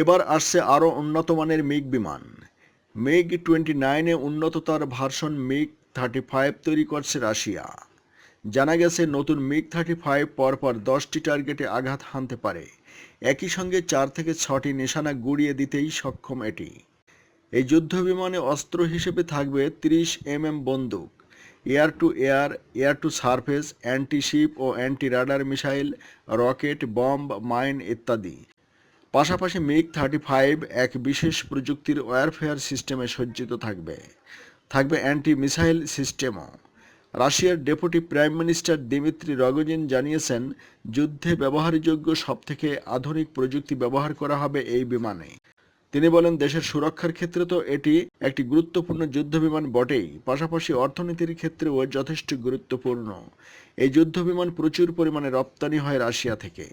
এবার আসছে আরও উন্নত মানের মিগ বিমান। মিগ টোয়েন্টি নাইনে উন্নততার ভার্সন মিগ থার্টি ফাইভ তৈরি করছে রাশিয়া। জানা গেছে নতুন মিগ থার্টি ফাইভ পরপর দশটি টার্গেটে আঘাত হানতে পারে। একই সঙ্গে চার থেকে ছটি নিশানা গুড়িয়ে দিতেই সক্ষম এটি। এই যুদ্ধ বিমানে অস্ত্র হিসেবে থাকবে তিরিশ এম বন্দুক, air to air air to surface, anti ship O anti radar missile, rocket, bomb, mine ইত্যাদি। পাশাপাশি মিগ থার্টি ফাইভ এক বিশেষ প্রযুক্তির ওয়ারফেয়ার সিস্টেমে সজ্জিত থাকবে। থাকবে অ্যান্টি মিসাইল সিস্টেমও। রাশিয়ার deputy prime minister Dmitry Rogozin জানিয়েছেন, যুদ্ধে ব্যবহারযোগ্য সবথেকে আধুনিক প্রযুক্তি ব্যবহার করা হবে এই বিমানে। তিনি বলেন, দেশের সুরক্ষার ক্ষেত্রে তো এটি একটি গুরুত্বপূর্ণ যুদ্ধ বিমান বটেই। পাশাপাশি অর্থনীতির ক্ষেত্রেও যথেষ্ট গুরুত্বপূর্ণ। এই যুদ্ধ বিমান প্রচুর পরিমাণে রপ্তানি হয় রাশিয়া থেকে।